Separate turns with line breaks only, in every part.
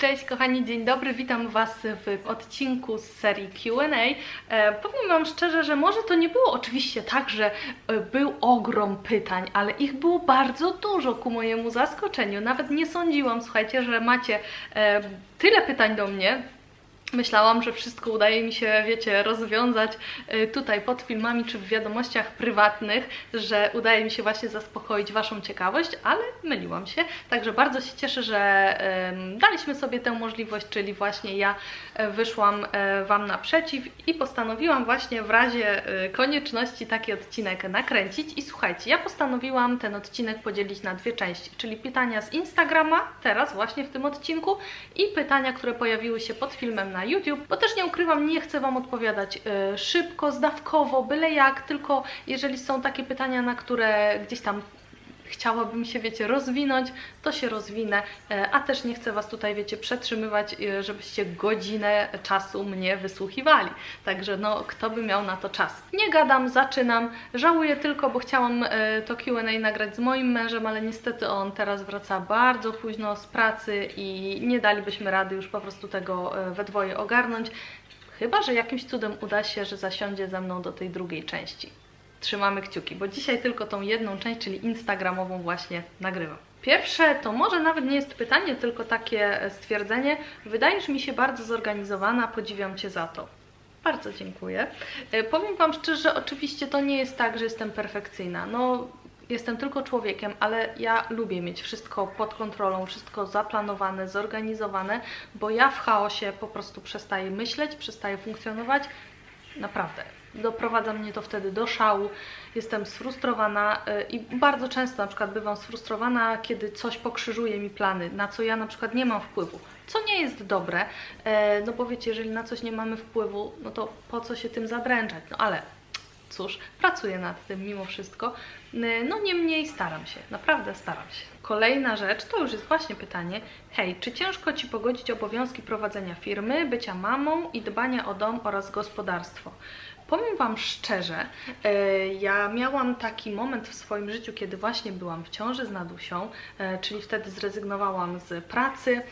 Cześć kochani, dzień dobry, witam Was w odcinku z serii Q&A. E, powiem Wam szczerze, że może to nie było oczywiście tak, że e, był ogrom pytań, ale ich było bardzo dużo ku mojemu zaskoczeniu. Nawet nie sądziłam, słuchajcie, że macie e, tyle pytań do mnie. Myślałam, że wszystko udaje mi się, wiecie, rozwiązać y, tutaj pod filmami czy w wiadomościach prywatnych, że udaje mi się właśnie zaspokoić Waszą ciekawość, ale myliłam się. Także bardzo się cieszę, że daliśmy sobie tę możliwość, czyli właśnie ja wyszłam e, Wam naprzeciw i postanowiłam właśnie w razie e, konieczności taki odcinek nakręcić. I słuchajcie, ja postanowiłam ten odcinek podzielić na dwie części, czyli pytania z Instagrama, teraz właśnie w tym odcinku, i pytania, które pojawiły się pod filmem na YouTube, bo też nie ukrywam, nie chcę Wam odpowiadać y, szybko, zdawkowo, byle jak, tylko jeżeli są takie pytania, na które gdzieś tam chciałabym się, wiecie, rozwinąć, to się rozwinę, e, a też nie chcę Was tutaj, wiecie, przetrzymywać, e, żebyście godzinę czasu mnie wysłuchiwali. Także no, kto by miał na to czas? Nie gadam, zaczynam. Żałuję tylko, bo chciałam e, to Q&A nagrać z moim mężem, ale niestety on teraz wraca bardzo późno z pracy i nie dalibyśmy rady już po prostu tego we dwoje ogarnąć. Chyba, że jakimś cudem uda się, że zasiądzie ze mną do tej drugiej części trzymamy kciuki, bo dzisiaj tylko tą jedną część, czyli instagramową właśnie nagrywam. Pierwsze to może nawet nie jest pytanie, tylko takie stwierdzenie. Wydajesz mi się bardzo zorganizowana, podziwiam Cię za to. Bardzo dziękuję. E, powiem Wam szczerze, oczywiście to nie jest tak, że jestem perfekcyjna. No, jestem tylko człowiekiem, ale ja lubię mieć wszystko pod kontrolą, wszystko zaplanowane, zorganizowane, bo ja w chaosie po prostu przestaję myśleć, przestaję funkcjonować. Naprawdę. Doprowadza mnie to wtedy do szału, jestem sfrustrowana y, i bardzo często na przykład bywam sfrustrowana, kiedy coś pokrzyżuje mi plany, na co ja na przykład nie mam wpływu, co nie jest dobre, e, no bo wiecie, jeżeli na coś nie mamy wpływu, no to po co się tym zadręczać, no ale cóż, pracuję nad tym mimo wszystko. Y, no niemniej staram się, naprawdę staram się. Kolejna rzecz to już jest właśnie pytanie. Hej, czy ciężko Ci pogodzić obowiązki prowadzenia firmy, bycia mamą i dbania o dom oraz gospodarstwo? Powiem Wam szczerze, e, ja miałam taki moment w swoim życiu, kiedy właśnie byłam w ciąży z Nadusią, e, czyli wtedy zrezygnowałam z pracy,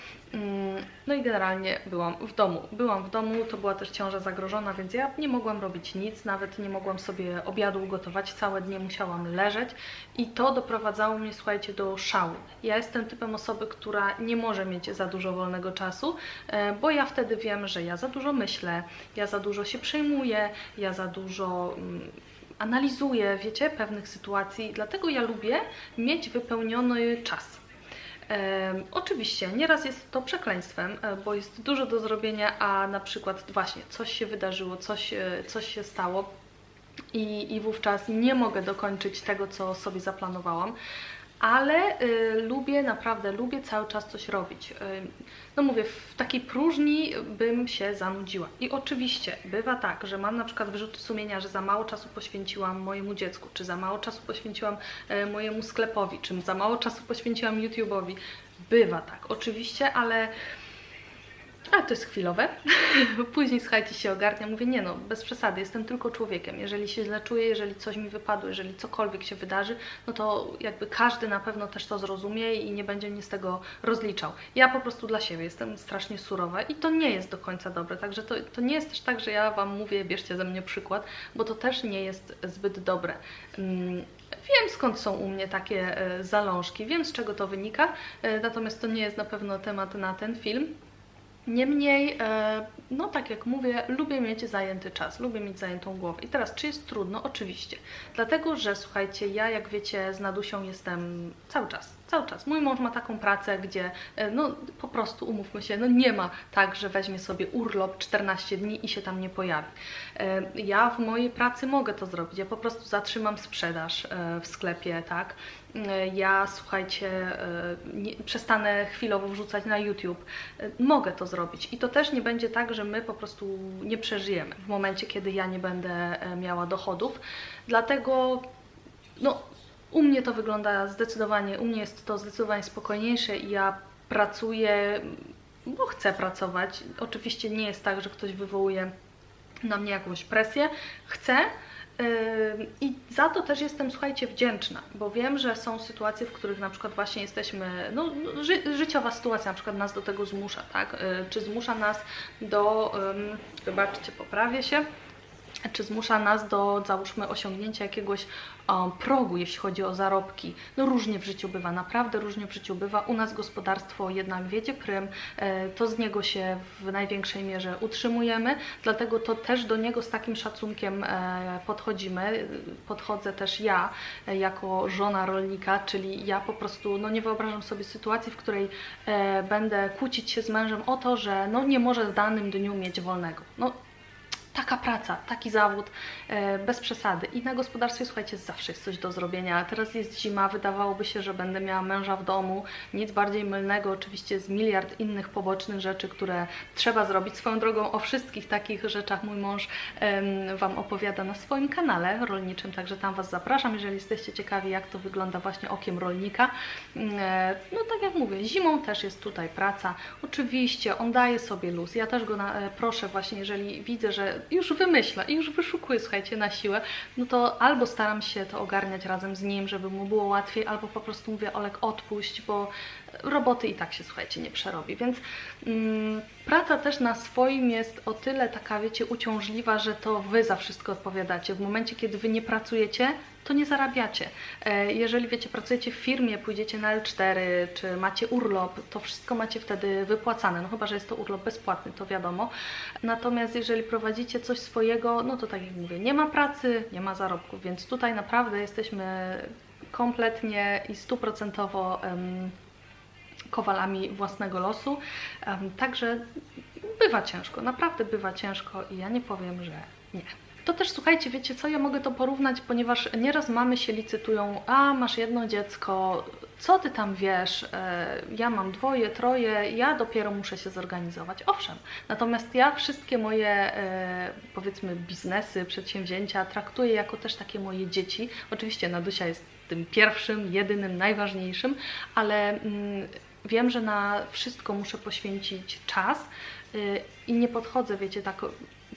no i generalnie byłam w domu. Byłam w domu, to była też ciąża zagrożona, więc ja nie mogłam robić nic, nawet nie mogłam sobie obiadu ugotować, całe dnie musiałam leżeć i to doprowadzało mnie, słuchajcie, do szału. Ja jestem typem osoby, która nie może mieć za dużo wolnego czasu, e, bo ja wtedy wiem, że ja za dużo myślę, ja za dużo się przejmuję, ja za dużo mm, analizuję, wiecie, pewnych sytuacji, dlatego ja lubię mieć wypełniony czas. Oczywiście, nieraz jest to przekleństwem, e, bo jest dużo do zrobienia, a na przykład właśnie coś się wydarzyło, coś, e, coś się stało i, i wówczas nie mogę dokończyć tego, co sobie zaplanowałam ale y, lubię, naprawdę lubię cały czas coś robić. Y, no mówię, w takiej próżni bym się zanudziła. I oczywiście bywa tak, że mam na przykład wyrzuty sumienia, że za mało czasu poświęciłam mojemu dziecku, czy za mało czasu poświęciłam y, mojemu sklepowi, czy za mało czasu poświęciłam YouTube'owi. Bywa tak, oczywiście, ale ale to jest chwilowe. Później, słuchajcie, się ogarnia. Mówię, nie no, bez przesady, jestem tylko człowiekiem. Jeżeli się źle czuję, jeżeli coś mi wypadło, jeżeli cokolwiek się wydarzy, no to jakby każdy na pewno też to zrozumie i nie będzie mnie z tego rozliczał. Ja po prostu dla siebie jestem strasznie surowa i to nie jest do końca dobre. Także to, to nie jest też tak, że ja Wam mówię, bierzcie ze mnie przykład, bo to też nie jest zbyt dobre. Mm, wiem skąd są u mnie takie e, zalążki, wiem z czego to wynika, e, natomiast to nie jest na pewno temat na ten film. Niemniej, e, no tak jak mówię, lubię mieć zajęty czas, lubię mieć zajętą głowę. I teraz, czy jest trudno? Oczywiście. Dlatego, że słuchajcie, ja jak wiecie, z Nadusią jestem cały czas, cały czas. Mój mąż ma taką pracę, gdzie e, no po prostu, umówmy się, no nie ma tak, że weźmie sobie urlop 14 dni i się tam nie pojawi. E, ja w mojej pracy mogę to zrobić, ja po prostu zatrzymam sprzedaż w sklepie, tak? ja słuchajcie, e, nie, przestanę chwilowo wrzucać na YouTube. E, mogę to zrobić i to też nie będzie tak, że my po prostu nie przeżyjemy w momencie, kiedy ja nie będę e, miała dochodów. Dlatego no, u mnie to wygląda zdecydowanie, u mnie jest to zdecydowanie spokojniejsze i ja pracuję, bo chcę pracować. Oczywiście nie jest tak, że ktoś wywołuje na mnie jakąś presję. Chcę, I za to też jestem, słuchajcie, wdzięczna, bo wiem, że są sytuacje, w których na przykład właśnie jesteśmy, no, ży, życiowa sytuacja na przykład nas do tego zmusza, tak? Y, Czy zmusza nas do, ym, wybaczcie, poprawię się, czy zmusza nas do, załóżmy, osiągnięcia jakiegoś o, progu, jeśli chodzi o zarobki. No różnie w życiu bywa, naprawdę różnie w życiu bywa. U nas gospodarstwo jednak wiedzie prym, e, to z niego się w największej mierze utrzymujemy, dlatego to też do niego z takim szacunkiem e, podchodzimy. Podchodzę też ja, e, jako żona rolnika, czyli ja po prostu no nie wyobrażam sobie sytuacji, w której e, będę kłócić się z mężem o to, że no nie może w danym dniu mieć wolnego. No, taka praca, taki zawód, e, bez przesady. I na gospodarstwie, słuchajcie, zawsze jest coś do zrobienia. Teraz jest zima, wydawałoby się, że będę miała męża w domu. Nic bardziej mylnego, oczywiście z miliard innych pobocznych rzeczy, które trzeba zrobić. Swoją drogą o wszystkich takich rzeczach mój mąż Wam opowiada na swoim kanale rolniczym, także tam Was zapraszam, jeżeli jesteście ciekawi, jak to wygląda właśnie okiem rolnika. Mm, e, No tak jak mówię, zimą też jest tutaj praca. Oczywiście on daje sobie luz. Ja też go e, proszę właśnie, jeżeli widzę, że już wymyśla i już wyszukuję, słuchajcie, na siłę, no to albo staram się to ogarniać razem z nim, żeby mu było łatwiej, albo po prostu mówię, Olek, odpuść, bo roboty i tak się, słuchajcie, nie przerobi. Więc mm, praca też na swoim jest o tyle taka, wiecie, uciążliwa, że to Wy za wszystko odpowiadacie. W momencie, kiedy Wy nie pracujecie, to nie zarabiacie. E, Jeżeli wiecie, pracujecie w firmie, pójdziecie na L4, czy macie urlop, to wszystko macie wtedy wypłacane. No chyba, że jest to urlop bezpłatny, to wiadomo. Natomiast jeżeli prowadzicie coś swojego, no to tak jak mówię, nie ma pracy, nie ma zarobków, więc tutaj naprawdę jesteśmy kompletnie i stuprocentowo em, kowalami własnego losu. Także bywa ciężko, naprawdę bywa ciężko i ja nie powiem, że nie. To też słuchajcie, wiecie co, ja mogę to porównać, ponieważ nieraz mamy się licytują, a masz jedno dziecko, co ty tam wiesz, e, ja mam dwoje, troje, ja dopiero muszę się zorganizować. Owszem, natomiast ja wszystkie moje, e, powiedzmy, biznesy, przedsięwzięcia traktuję jako też takie moje dzieci. Oczywiście Nadusia jest tym pierwszym, jedynym, najważniejszym, ale mm, wiem, że na wszystko muszę poświęcić czas y, i nie podchodzę, wiecie, tak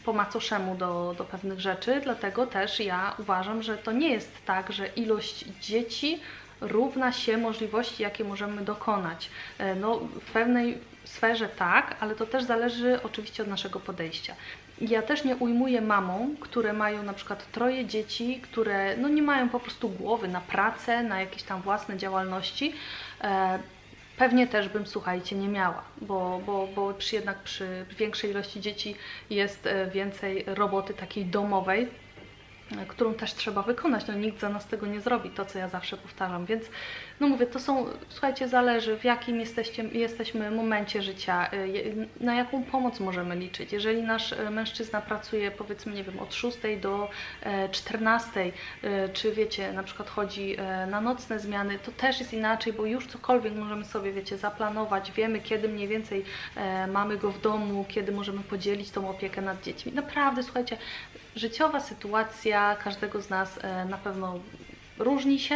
po macoszemu do, do pewnych rzeczy, dlatego też ja uważam, że to nie jest tak, że ilość dzieci równa się możliwości, jakie możemy dokonać. E, No, w pewnej sferze tak, ale to też zależy oczywiście od naszego podejścia. Ja też nie ujmuję mamom, które mają na przykład troje dzieci, które no, nie mają po prostu głowy na pracę, na jakieś tam własne działalności. E, Pewnie też bym, słuchajcie, nie miała, bo, bo, bo przy, jednak przy większej ilości dzieci jest e, więcej roboty takiej domowej, e, którą też trzeba wykonać. No nikt za nas tego nie zrobi, to co ja zawsze powtarzam. Więc no mówię, to są, słuchajcie, zależy w jakim jesteście, jesteśmy momencie życia, je- na jaką pomoc możemy liczyć. Jeżeli nasz e, mężczyzna pracuje powiedzmy, nie wiem, od 6 do e, 14, e, czy wiecie, na przykład chodzi e, na nocne zmiany, to też jest inaczej, bo już cokolwiek możemy sobie, wiecie, zaplanować, wiemy kiedy mniej więcej e, mamy go w domu, kiedy możemy podzielić tą opiekę nad dziećmi. Naprawdę, słuchajcie, życiowa sytuacja każdego z nas na pewno różni się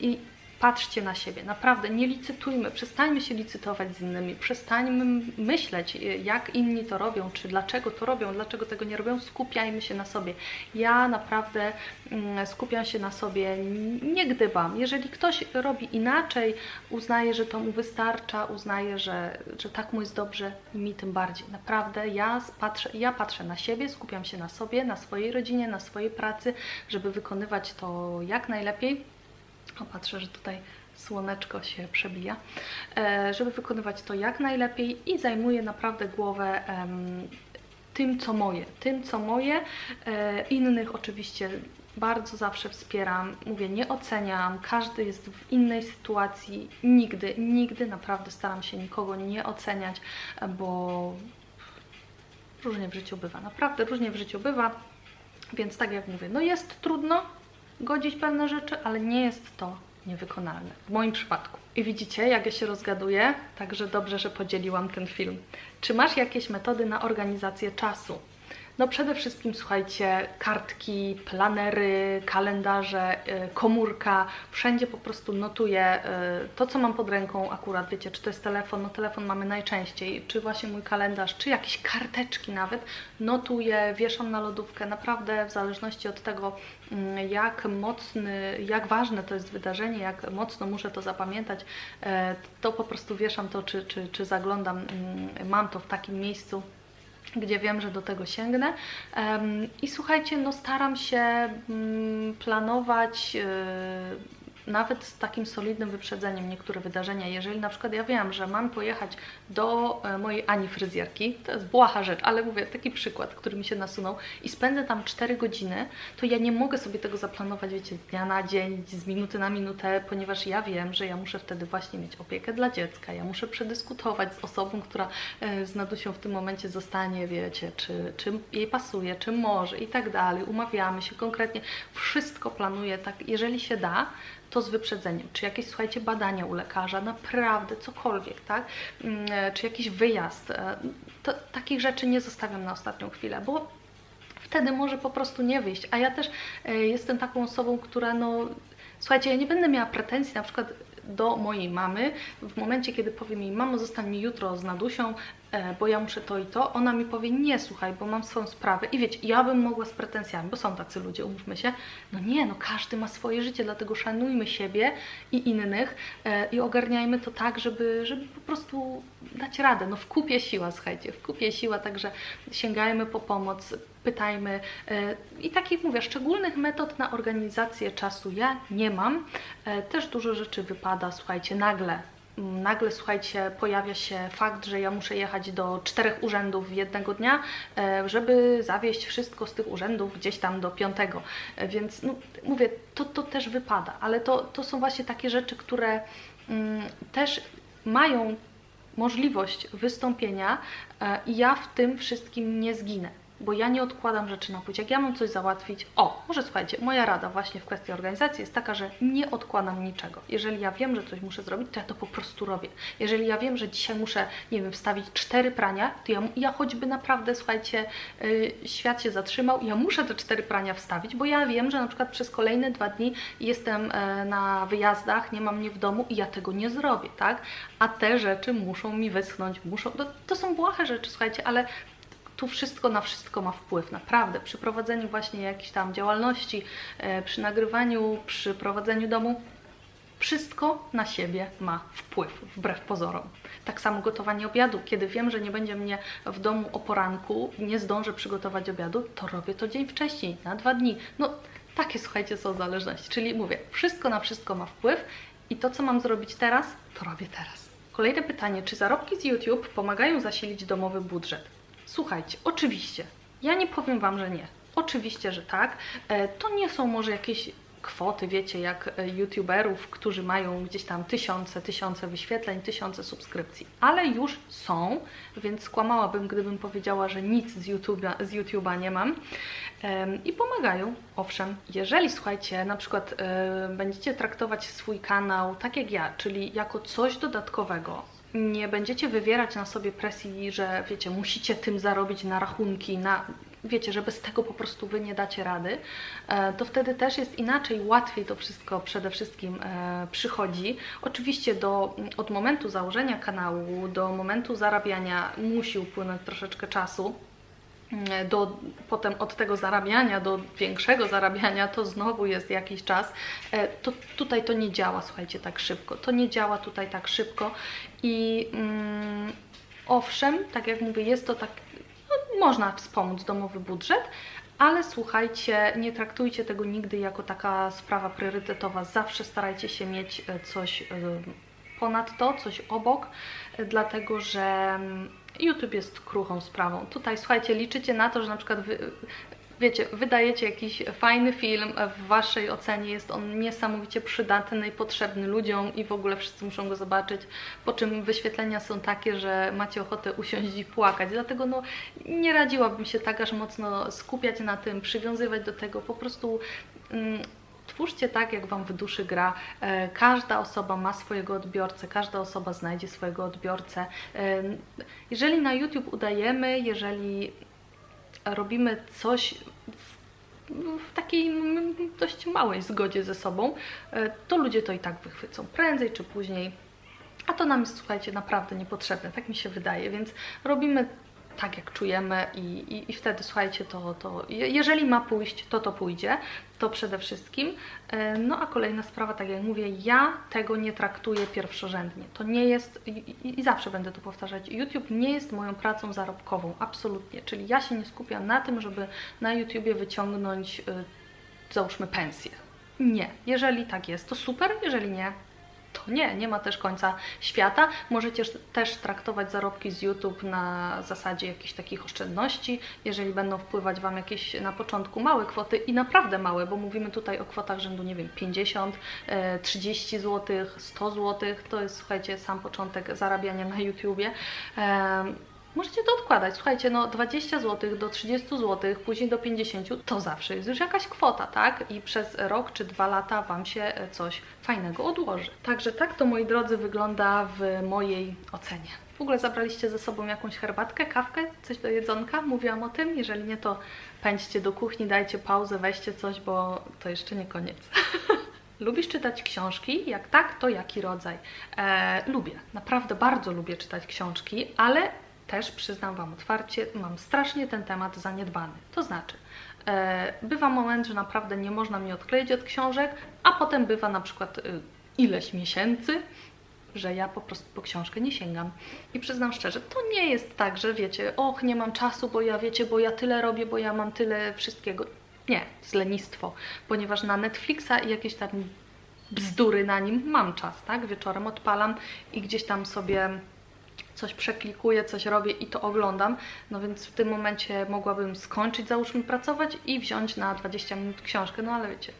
i patrzcie na siebie. Naprawdę nie licytujmy, przestańmy się licytować z innymi, przestańmy myśleć, e, jak inni to robią, czy dlaczego to robią, dlaczego tego nie robią. Skupiajmy się na sobie. Ja naprawdę mm, skupiam się na sobie, nie gdybam. Jeżeli ktoś robi inaczej, uznaje, że to mu wystarcza, uznaje, że, że tak mu jest dobrze, mi tym bardziej. Naprawdę ja patrzę, ja patrzę na siebie, skupiam się na sobie, na swojej rodzinie, na swojej pracy, żeby wykonywać to jak najlepiej. O, patrzę, że tutaj słoneczko się przebija, e, żeby wykonywać to jak najlepiej i zajmuję naprawdę głowę tym, co moje, tym, co moje. E, innych oczywiście bardzo zawsze wspieram, mówię, nie oceniam, każdy jest w innej sytuacji, nigdy, nigdy naprawdę staram się nikogo nie oceniać, e, bo różnie w życiu bywa, naprawdę różnie w życiu bywa, więc tak jak mówię, no jest trudno godzić pewne rzeczy, ale nie jest to niewykonalne, w moim przypadku. I widzicie, jak ja się rozgaduję, także dobrze, że podzieliłam ten film. Czy masz jakieś metody na organizację czasu? No przede wszystkim słuchajcie, kartki, planery, kalendarze, y, komórka, wszędzie po prostu notuję y, to, co mam pod ręką akurat, wiecie, czy to jest telefon, no telefon mamy najczęściej, czy właśnie mój kalendarz, czy jakieś karteczki nawet, notuję, wieszam na lodówkę, naprawdę w zależności od tego, mm, jak mocny, jak ważne to jest wydarzenie, jak mocno muszę to zapamiętać, e, to po prostu wieszam to, czy, czy, czy zaglądam, mm, mam to w takim miejscu, gdzie wiem, że do tego sięgnę. I słuchajcie, no staram się mm, planować e, nawet z takim solidnym wyprzedzeniem niektóre wydarzenia. Jeżeli na przykład ja wiem, że mam pojechać do e, mojej Ani fryzjerki, to jest błaha rzecz, ale mówię, taki przykład, który mi się nasunął i spędzę tam 4 godziny, to ja nie mogę sobie tego zaplanować, wiecie, z dnia na dzień, z minuty na minutę, ponieważ ja wiem, że ja muszę wtedy właśnie mieć opiekę dla dziecka, ja muszę przedyskutować z osobą, która e, z Nadusią w tym momencie zostanie, wiecie, czy, czy jej pasuje, czy może i tak dalej, umawiamy się konkretnie, wszystko planuję tak, jeżeli się da, to z wyprzedzeniem. Czy jakieś, słuchajcie, badania u lekarza, naprawdę cokolwiek, tak? Mm, e, czy jakiś wyjazd. E, to, takich rzeczy nie zostawiam na ostatnią chwilę, bo wtedy może po prostu nie wyjść. A ja też e, jestem taką osobą, która no Słuchajcie, ja nie będę miała pretensji na przykład do mojej mamy, w momencie, kiedy powie mi, mamo, zostań mi jutro z Nadusią, bo ja muszę to i to, ona mi powie, nie, słuchaj, bo mam swoją sprawę. I wiecie, ja bym mogła z pretensjami, bo są tacy ludzie, umówmy się. No nie, no każdy ma swoje życie, dlatego szanujmy siebie i innych e, i ogarniajmy to tak, żeby, żeby po prostu dać radę. No w kupie siła, słuchajcie, w kupie siła, także sięgajmy po pomoc, pytajmy. E, I takich mówię, szczególnych metod na organizację czasu ja nie mam. E, też dużo rzeczy wypada, słuchajcie, nagle nagle, słuchajcie, pojawia się fakt, że ja muszę jechać do czterech urzędów jednego dnia, e, żeby zawieść wszystko z tych urzędów gdzieś tam do piątego. Więc no, mówię, to, to też wypada, ale to, to są właśnie takie rzeczy, które mm, też mają możliwość wystąpienia i ja w tym wszystkim nie zginę bo ja nie odkładam rzeczy na później. Jak ja mam coś załatwić, o, może słuchajcie, moja rada właśnie w kwestii organizacji jest taka, że nie odkładam niczego. Jeżeli ja wiem, że coś muszę zrobić, to ja to po prostu robię. Jeżeli ja wiem, że dzisiaj muszę, nie wiem, wstawić cztery prania, to ja, ja choćby naprawdę, słuchajcie, yy, świat się zatrzymał, ja muszę te cztery prania wstawić, bo ja wiem, że na przykład przez kolejne dwa dni jestem yy, na wyjazdach, nie mam mnie w domu i ja tego nie zrobię, tak? A te rzeczy muszą mi wyschnąć, muszą, to, to są błahe rzeczy, słuchajcie, ale tu wszystko na wszystko ma wpływ, naprawdę. Przy prowadzeniu właśnie jakiejś tam działalności, e, przy nagrywaniu, przy prowadzeniu domu, wszystko na siebie ma wpływ, wbrew pozorom. Tak samo gotowanie obiadu. Kiedy wiem, że nie będzie mnie w domu o poranku nie zdążę przygotować obiadu, to robię to dzień wcześniej, na dwa dni. No, takie słuchajcie są zależności. Czyli mówię, wszystko na wszystko ma wpływ i to, co mam zrobić teraz, to robię teraz. Kolejne pytanie, czy zarobki z YouTube pomagają zasilić domowy budżet? Słuchajcie, oczywiście, ja nie powiem Wam, że nie. Oczywiście, że tak. E, to nie są może jakieś kwoty, wiecie, jak e, youtuberów, którzy mają gdzieś tam tysiące, tysiące wyświetleń, tysiące subskrypcji, ale już są, więc skłamałabym, gdybym powiedziała, że nic z YouTube'a, z nie mam i pomagają, owszem, jeżeli słuchajcie, na przykład będziecie traktować swój kanał tak jak ja, czyli jako coś dodatkowego, nie będziecie wywierać na sobie presji, że wiecie, musicie tym zarobić na rachunki, na wiecie, że bez tego po prostu wy nie dacie rady, e, to wtedy też jest inaczej, łatwiej to wszystko przede wszystkim e, przychodzi. Oczywiście do, od momentu założenia kanału do momentu zarabiania musi upłynąć troszeczkę czasu, do, potem od tego zarabiania do większego zarabiania to znowu jest jakiś czas, e, to tutaj to nie działa, słuchajcie, tak szybko. To nie działa tutaj tak szybko i mm, owszem, tak jak mówię, jest to tak, no, można wspomóc domowy budżet, ale słuchajcie, nie traktujcie tego nigdy jako taka sprawa priorytetowa. Zawsze starajcie się mieć e, coś ponad to, coś obok, dlatego że mm, YouTube jest kruchą sprawą. Tutaj, słuchajcie, liczycie na to, że na przykład wy, wiecie, wydajecie jakiś fajny film, w Waszej ocenie jest on niesamowicie przydatny i potrzebny ludziom i w ogóle wszyscy muszą go zobaczyć, po czym wyświetlenia są takie, że macie ochotę usiąść i płakać. Dlatego no, nie radziłabym się tak aż mocno skupiać na tym, przywiązywać do tego, po prostu... Mm, Twórzcie tak, jak Wam w duszy gra. E, każda osoba ma swojego odbiorcę, każda osoba znajdzie swojego odbiorcę. E, jeżeli na YouTube udajemy, jeżeli robimy coś w, takiej mm, dość małej zgodzie ze sobą, e, to ludzie to i tak wychwycą prędzej czy później. A to nam jest, słuchajcie, naprawdę niepotrzebne, tak mi się wydaje, więc robimy tak, jak czujemy i, i, i wtedy, słuchajcie, to, to je- jeżeli ma pójść, to to pójdzie, to przede wszystkim. E, No a kolejna sprawa, tak jak mówię, ja tego nie traktuję pierwszorzędnie. To nie jest, i, i, i zawsze będę to powtarzać, YouTube nie jest moją pracą zarobkową, absolutnie. Czyli ja się nie skupiam na tym, żeby na YouTubie wyciągnąć, y, załóżmy, pensję. Nie. Jeżeli tak jest, to super, jeżeli nie, to nie, nie ma też końca świata. Możecie też traktować zarobki z YouTube na zasadzie jakichś takich oszczędności, jeżeli będą wpływać Wam jakieś na początku małe kwoty i naprawdę małe, bo mówimy tutaj o kwotach rzędu, nie wiem, 50, e, 30 zł, 100 zł, to jest, słuchajcie, sam początek zarabiania na YouTubie. Możecie to odkładać. Słuchajcie, no 20 zł do 30 zł, później do 50, to zawsze jest już jakaś kwota, tak? I przez rok czy dwa lata Wam się e, coś fajnego odłoży. Także tak to, moi drodzy, wygląda w mojej ocenie. W ogóle zabraliście ze sobą jakąś herbatkę, kawkę, coś do jedzonka? Mówiłam o tym. Jeżeli nie, to pędźcie do kuchni, dajcie pauzę, weźcie coś, bo to jeszcze nie koniec. Lubisz czytać książki? Jak tak, to jaki rodzaj? E, lubię, naprawdę bardzo lubię czytać książki, ale też przyznam Wam otwarcie, mam strasznie ten temat zaniedbany. To znaczy, e, bywa moment, że naprawdę nie można mnie odkleić od książek, a potem bywa na przykład y, ileś miesięcy, że ja po prostu po książkę nie sięgam. I przyznam szczerze, to nie jest tak, że wiecie, och, nie mam czasu, bo ja wiecie, bo ja tyle robię, bo ja mam tyle wszystkiego. Nie, z lenistwo, ponieważ na Netflixa i jakieś tam bzdury na nim mam czas, tak? Wieczorem odpalam i gdzieś tam sobie coś przeklikuję, coś robię i to oglądam. No więc w tym momencie mogłabym skończyć, załóżmy, pracować i wziąć na 20 minut książkę, no ale wiecie.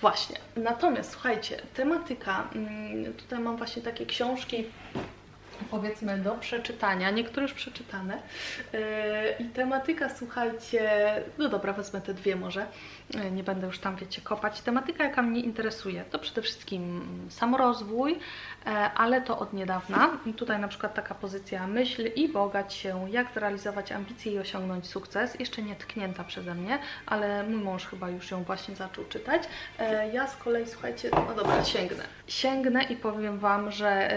Właśnie. Natomiast słuchajcie, tematyka. mm, Tutaj mam właśnie takie książki, powiedzmy, do przeczytania. Niektóre już przeczytane. Yy, I tematyka, słuchajcie. No dobra, wezmę te dwie może. Yy, Nie będę już tam, wiecie, kopać. Tematyka, jaka mnie interesuje, to przede wszystkim samorozwój, e, ale to od niedawna. I tutaj na przykład taka pozycja myśl i bogać się, jak zrealizować ambicje i osiągnąć sukces. Jeszcze nie tknięta przeze mnie, ale mój mąż chyba już ją właśnie zaczął czytać. Ja z kolei, słuchajcie, no dobra, sięgnę. Sięgnę i powiem Wam, że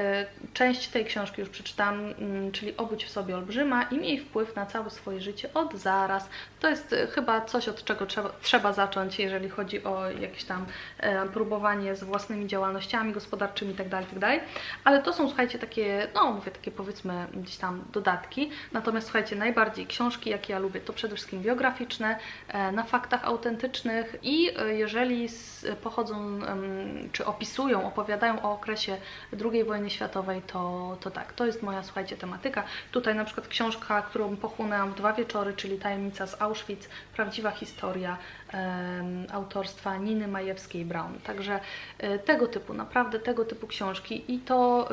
część tej książki już przeczytałam, mm, czyli Obudź w sobie olbrzyma i miej wpływ na całe swoje życie od zaraz. To jest e, chyba coś, od czego trzeba, trzeba zacząć, jeżeli chodzi o jakieś tam e, próbowanie z własnymi działalnościami gospodarczymi itd., itd. Ale to są, słuchajcie, takie, no mówię, takie powiedzmy gdzieś tam dodatki. Natomiast słuchajcie, najbardziej książki, jakie ja lubię, to przede wszystkim biograficzne, e, na faktach autentycznych i e, jeżeli z, pochodzą, em, czy opisują, opowiadają o okresie II wojny światowej, to, to tak, to jest moja, słuchajcie, tematyka. Tutaj na przykład książka, którą pochłonęłam w dwa wieczory, czyli Tajemnica z Auschwitz, prawdziwa historia autorstwa Niny Majewskiej-Brown. Także e, tego typu, naprawdę tego typu książki i to,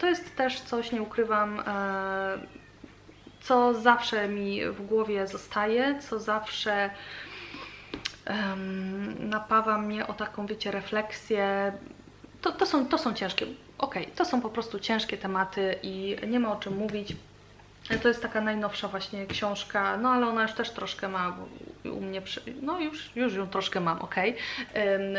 to jest też coś, nie ukrywam, e, co zawsze mi w głowie zostaje, co zawsze napawa mnie o taką, wiecie, refleksję. To, to, są, to są ciężkie, okej, to są po prostu ciężkie tematy i nie ma o czym mówić. To jest taka najnowsza właśnie książka, no ale ona już też troszkę ma u- mnie, przy, no już, już ją troszkę mam, ok.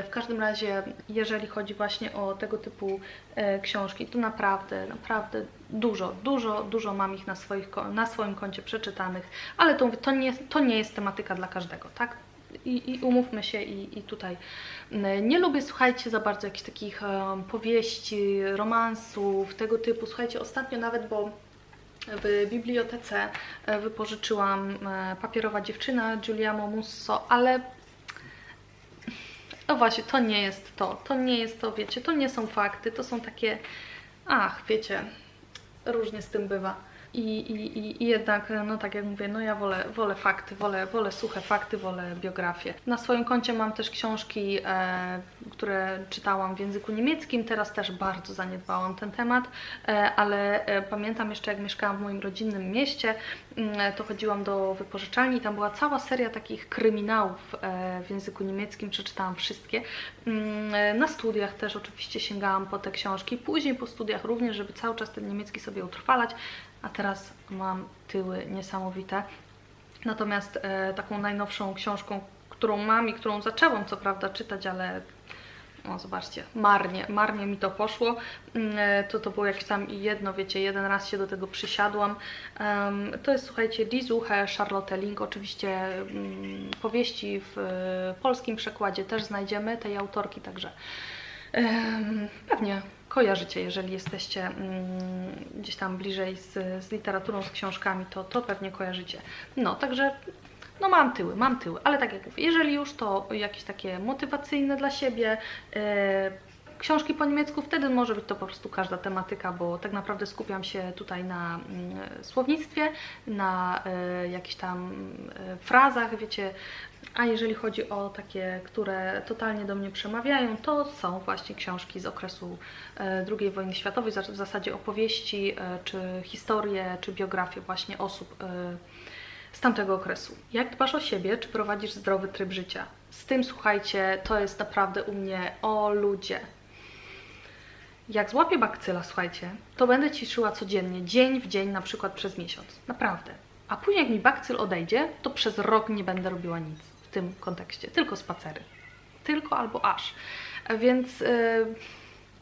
W każdym razie, jeżeli chodzi właśnie o tego typu e, książki, to naprawdę, naprawdę dużo, dużo, dużo mam ich na, swoich, na swoim koncie przeczytanych, ale to, to, nie, to nie jest tematyka dla każdego, tak? I, i umówmy się, i, i tutaj mm, nie lubię, słuchajcie, za bardzo jakichś takich em, powieści, romansów, tego typu. Słuchajcie, ostatnio nawet, bo w bibliotece e, wypożyczyłam e, Papierowa dziewczyna Giuliano Musso, ale no właśnie, to nie jest to, to nie jest to, wiecie, to nie są fakty, to są takie, ach, wiecie, różnie z tym bywa. I, i, i- jednak, no tak jak mówię, no ja wolę, wolę fakty, wolę, wolę suche fakty, wolę biografię. Na swoim koncie mam też książki, e, które czytałam w języku niemieckim, teraz też bardzo zaniedbałam ten temat, e, ale e, pamiętam jeszcze jak mieszkałam w moim rodzinnym mieście, mm, to chodziłam do wypożyczalni, tam była cała seria takich kryminałów e, w języku niemieckim, przeczytałam wszystkie. Mm, e, Na studiach też oczywiście sięgałam po te książki, później po studiach również, żeby cały czas ten niemiecki sobie utrwalać, a teraz mam tyły niesamowite. Natomiast e, taką najnowszą książką, którą mam i którą zaczęłam co prawda czytać, ale o, zobaczcie, marnie, marnie mi to poszło. Mm, e, To to było jakieś tam jedno, wiecie, jeden raz się do tego przysiadłam. To jest, słuchajcie, Lizuche Charlotte Link. Oczywiście mm, powieści w e, polskim przekładzie też znajdziemy tej autorki, także pewnie kojarzycie, jeżeli jesteście mm, gdzieś tam bliżej z, z literaturą, z książkami, to, to pewnie kojarzycie. No, także no mam tyły, mam tyły, ale tak jak mówię, jeżeli już to jakieś takie motywacyjne dla siebie, e, książki po niemiecku, wtedy może być to po prostu każda tematyka, bo tak naprawdę skupiam się tutaj na mm, słownictwie, na e, jakichś tam e, frazach, wiecie, a jeżeli chodzi o takie, które totalnie do mnie przemawiają, to są właśnie książki z okresu e, II wojny światowej, w zasadzie opowieści, e, czy historie, czy biografie właśnie osób e, z tamtego okresu. Jak dbasz o siebie, czy prowadzisz zdrowy tryb życia? Z tym, słuchajcie, to jest naprawdę u mnie, o ludzie. Jak złapię bakcyla, słuchajcie, to będę ćwiczyła codziennie, dzień w dzień, na przykład przez miesiąc. Naprawdę. A później, jak mi bakcyl odejdzie, to przez rok nie będę robiła nic tym kontekście, tylko spacery. Tylko albo aż. Więc. Yy,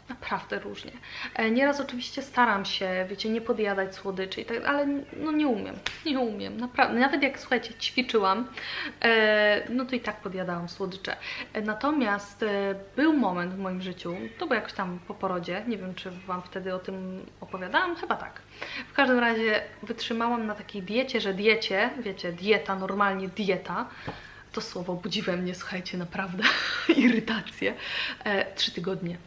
Naprawdę różnie. E, Nieraz oczywiście staram się, wiecie, nie podjadać słodyczy i tak, ale no nie umiem, nie umiem, naprawdę. Nawet jak, słuchajcie, ćwiczyłam, e, no to i tak podjadałam słodycze. E, Natomiast był moment w moim życiu, to było jakoś tam po porodzie, nie wiem, czy Wam wtedy o tym opowiadałam, chyba tak. W każdym razie wytrzymałam na takiej diecie, że diecie, wiecie, dieta, normalnie dieta, to słowo budzi we mnie, słuchajcie, naprawdę irytację. E, Trzy tygodnie.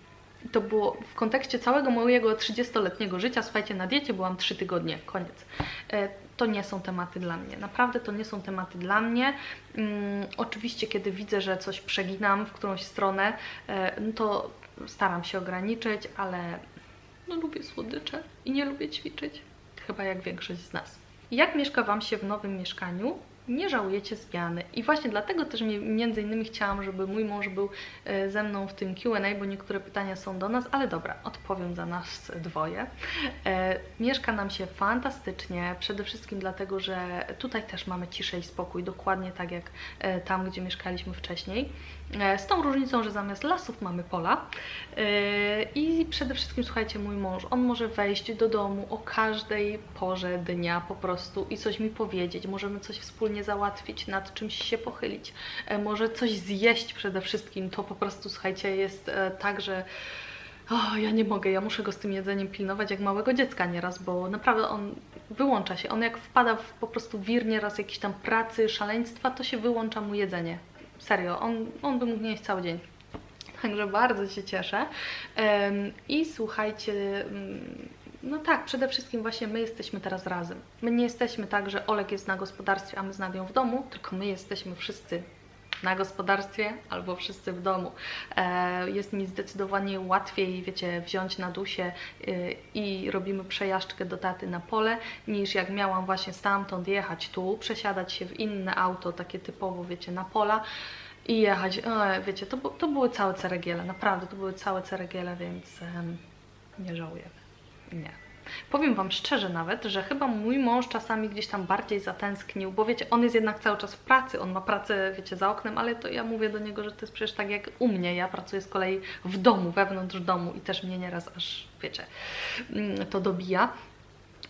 To było w kontekście całego mojego 30-letniego życia. Słuchajcie, na diecie byłam 3 tygodnie, koniec. E, To nie są tematy dla mnie. Naprawdę to nie są tematy dla mnie. Mm, oczywiście, kiedy widzę, że coś przeginam w którąś stronę, e, no to staram się ograniczyć, ale no, lubię słodycze i nie lubię ćwiczyć. Chyba jak większość z nas. Jak mieszka Wam się w nowym mieszkaniu? Nie żałujecie zmiany. I właśnie dlatego też mi- między innymi chciałam, żeby mój mąż był e, ze mną w tym Q&A, bo niektóre pytania są do nas, ale dobra, odpowiem za nas dwoje. E, Mieszka nam się fantastycznie, przede wszystkim dlatego, że tutaj też mamy ciszę i spokój, dokładnie tak jak e, tam, gdzie mieszkaliśmy wcześniej. E, Z tą różnicą, że zamiast lasów mamy pola. E, I przede wszystkim, słuchajcie, mój mąż, on może wejść do domu o każdej porze dnia po prostu i coś mi powiedzieć. Możemy coś wspólnie załatwić, nad czymś się pochylić. E, Może coś zjeść przede wszystkim. To po prostu, słuchajcie, jest tak, że ja nie mogę, ja muszę go z tym jedzeniem pilnować jak małego dziecka nieraz, bo naprawdę on wyłącza się. On jak wpada w po prostu wir nieraz jakiejś tam pracy, szaleństwa, to się wyłącza mu jedzenie. Serio, on, on by mógł nie jeść cały dzień. Także bardzo się cieszę. I słuchajcie, mm, no tak, przede wszystkim właśnie my jesteśmy teraz razem. My nie jesteśmy tak, że Olek jest na gospodarstwie, a my z Nadią w domu, tylko my jesteśmy wszyscy na gospodarstwie albo wszyscy w domu. E, Jest mi zdecydowanie łatwiej, wiecie, wziąć na dusie y, i robimy przejażdżkę do taty na pole, niż jak miałam właśnie stamtąd jechać tu, przesiadać się w inne auto, takie typowo, wiecie, na pola i jechać. E, Wiecie, to, to były całe ceregiele, naprawdę, to były całe ceregiele, więc nie żałuję. Nie. Powiem Wam szczerze nawet, że chyba mój mąż czasami gdzieś tam bardziej zatęsknił, bo wiecie, on jest jednak cały czas w pracy, on ma pracę, wiecie, za oknem, ale to ja mówię do niego, że to jest przecież tak jak u mnie, ja pracuję z kolei w domu, wewnątrz domu i też mnie nieraz aż, wiecie, mm, to dobija.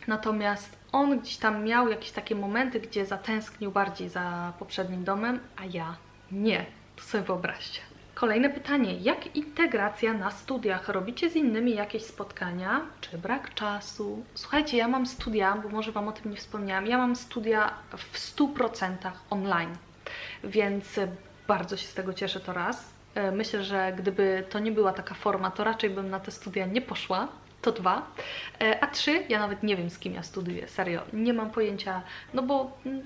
Natomiast on gdzieś tam miał jakieś takie momenty, gdzie zatęsknił bardziej za poprzednim domem, a ja nie. To sobie wyobraźcie. Kolejne pytanie. Jak integracja na studiach? Robicie z innymi jakieś spotkania, czy brak czasu? Słuchajcie, ja mam studia, bo może Wam o tym nie wspomniałam, ja mam studia w 100% online, więc bardzo się z tego cieszę to raz. E, Myślę, że gdyby to nie była taka forma, to raczej bym na te studia nie poszła. To dwa. E, A trzy, ja nawet nie wiem, z kim ja studiuję, serio. Nie mam pojęcia, no bo mm,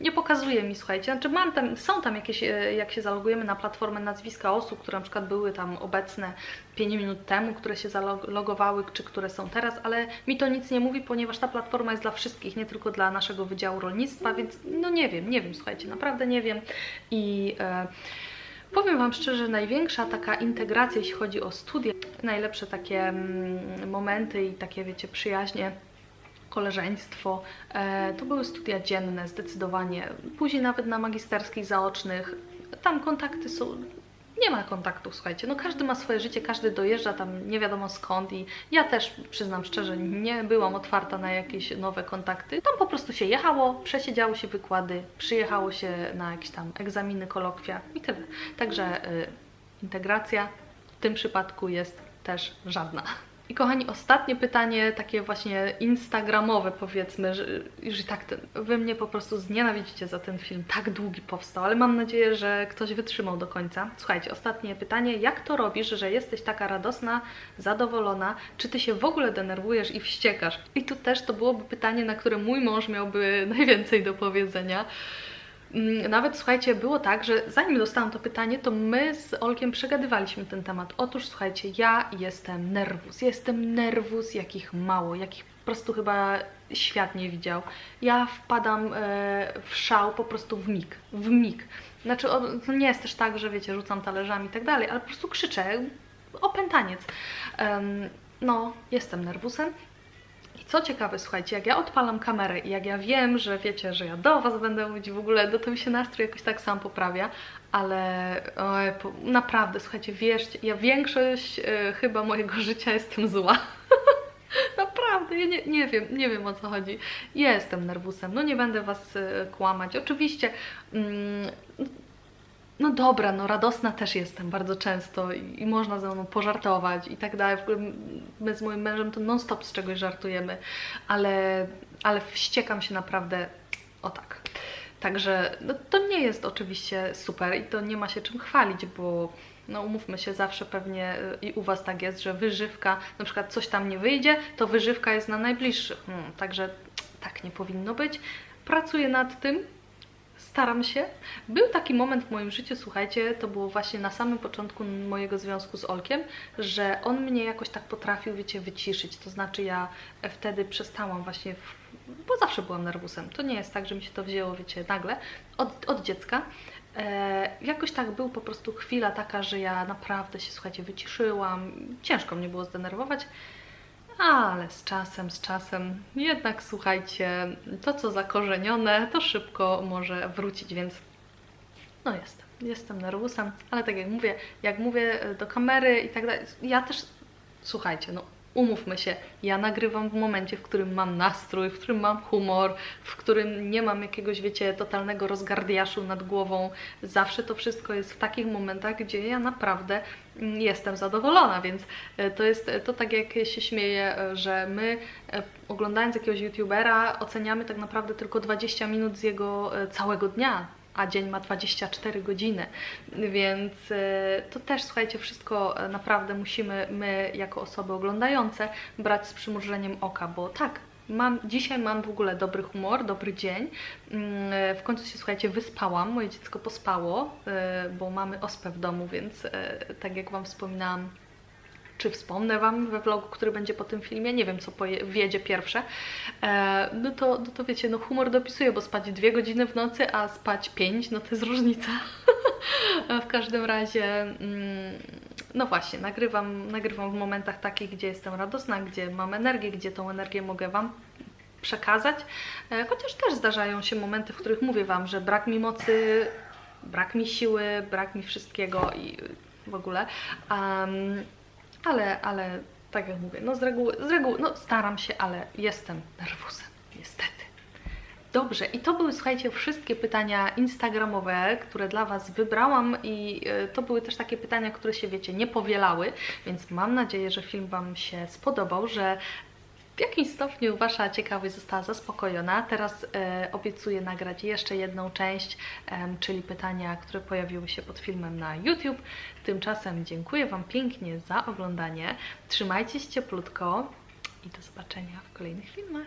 nie pokazuje mi, słuchajcie. Znaczy mam tam, są tam jakieś, e, jak się zalogujemy na platformę nazwiska osób, które na przykład były tam obecne 5 minut temu, które się zalogowały, czy które są teraz, ale mi to nic nie mówi, ponieważ ta platforma jest dla wszystkich, nie tylko dla naszego Wydziału Rolnictwa, więc no nie wiem, nie wiem, słuchajcie, naprawdę nie wiem. I e, Powiem Wam szczerze, największa taka integracja, jeśli chodzi o studia, najlepsze takie mm, momenty i takie, wiecie, przyjaźnie koleżeństwo. E, to były studia dzienne, zdecydowanie. Później nawet na magisterskich zaocznych. Tam kontakty są nie ma kontaktu, słuchajcie. No każdy ma swoje życie, każdy dojeżdża tam nie wiadomo skąd i ja też przyznam szczerze, nie byłam otwarta na jakieś nowe kontakty. Tam po prostu się jechało, przesiedziało się wykłady, przyjechało się na jakieś tam egzaminy, kolokwia i tyle. Także y, integracja w tym przypadku jest też żadna. I kochani, ostatnie pytanie, takie właśnie instagramowe powiedzmy, że już i tak ten, wy mnie po prostu znienawidzicie za ten film, tak długi powstał, ale mam nadzieję, że ktoś wytrzymał do końca. Słuchajcie, ostatnie pytanie, jak to robisz, że jesteś taka radosna, zadowolona, czy ty się w ogóle denerwujesz i wściekasz? I tu też to byłoby pytanie, na które mój mąż miałby najwięcej do powiedzenia. Mm, Nawet słuchajcie, było tak, że zanim dostałam to pytanie, to my z Olkiem przegadywaliśmy ten temat. Otóż słuchajcie, ja jestem nerwus. Jestem nerwus, jakich mało, jakich po prostu chyba świat nie widział. Ja wpadam e, w szał po prostu w mig. W mig. Znaczy, to nie jest też tak, że wiecie, rzucam talerzami i tak dalej, ale po prostu krzyczę. Opętaniec. Em, no, jestem nerwusem. I co ciekawe, słuchajcie, jak ja odpalam kamerę i jak ja wiem, że wiecie, że ja do Was będę mówić w ogóle, no to mi się nastrój jakoś tak sam poprawia, ale oj, po, naprawdę, słuchajcie, wierzcie, ja większość e, chyba mojego życia jestem zła. Naprawdę, ja nie, nie wiem, nie wiem o co chodzi. Jestem nerwusem, no nie będę Was e, kłamać. Oczywiście, mm, no dobra, no radosna też jestem bardzo często i, i można ze mną pożartować i tak dalej. W ogóle my z moim mężem to non-stop z czegoś żartujemy, ale, ale wściekam się naprawdę o tak. Także no, to nie jest oczywiście super i to nie ma się czym chwalić, bo no umówmy się, zawsze pewnie y, i u Was tak jest, że wyżywka, na przykład coś tam nie wyjdzie, to wyżywka jest na najbliższych. Hmm, także tak nie powinno być. Pracuję nad tym, staram się. Był taki moment w moim życiu, słuchajcie, to było właśnie na samym początku mojego związku z Olkiem, że on mnie jakoś tak potrafił, wiecie, wyciszyć. To znaczy ja wtedy przestałam właśnie, w, bo zawsze byłam nerwusem. To nie jest tak, że mi się to wzięło, wiecie, nagle, od, od dziecka. E, jakoś tak był po prostu chwila taka, że ja naprawdę się, słuchajcie, wyciszyłam. Ciężko mnie było zdenerwować. Ale z czasem, z czasem, jednak słuchajcie, to co zakorzenione, to szybko może wrócić, więc no jestem. Jestem nerwusem, ale tak jak mówię, jak mówię do kamery i tak dalej, ja też, słuchajcie, no umówmy się, ja nagrywam w momencie, w którym mam nastrój, w którym mam humor, w którym nie mam jakiegoś, wiecie, totalnego rozgardiaszu nad głową. Zawsze to wszystko jest w takich momentach, gdzie ja naprawdę mm, jestem zadowolona, więc e, to jest to tak jak się śmieję, e, że my e, oglądając jakiegoś youtubera oceniamy tak naprawdę tylko 20 minut z jego całego dnia, a dzień ma 24 godziny, więc e, to też, słuchajcie, wszystko e, naprawdę musimy my, jako osoby oglądające, brać z przymrużeniem oka, bo tak, Mam, dzisiaj mam w ogóle dobry humor, dobry dzień. Mm, e, w końcu się, słuchajcie, wyspałam, moje dziecko pospało, bo mamy ospę w domu, więc tak jak Wam wspominałam, czy wspomnę Wam we vlogu, który będzie po tym filmie, nie wiem co poje, wjedzie pierwsze, e, no, to, no to wiecie, no humor dopisuje, bo spać dwie godziny w nocy, a spać pięć, no to jest różnica. w każdym razie, mm, no właśnie, nagrywam, nagrywam w momentach takich, gdzie jestem radosna, gdzie mam energię, gdzie tą energię mogę Wam przekazać, e, chociaż też zdarzają się momenty, w których mówię Wam, że brak mi mocy, brak mi siły, brak mi wszystkiego i w ogóle. Um, ale, ale tak jak mówię, no z reguły, z reguły no staram się, ale jestem nerwusem, niestety. Dobrze, i to były, słuchajcie, wszystkie pytania instagramowe, które dla Was wybrałam i e, to były też takie pytania, które się, wiecie, nie powielały, więc mam nadzieję, że film Wam się spodobał, że w jakimś stopniu Wasza ciekawość została zaspokojona. Teraz e, obiecuję nagrać jeszcze jedną część, e, czyli pytania, które pojawiły się pod filmem na YouTube. Tymczasem dziękuję Wam pięknie za oglądanie. Trzymajcie się cieplutko i do zobaczenia w kolejnych filmach.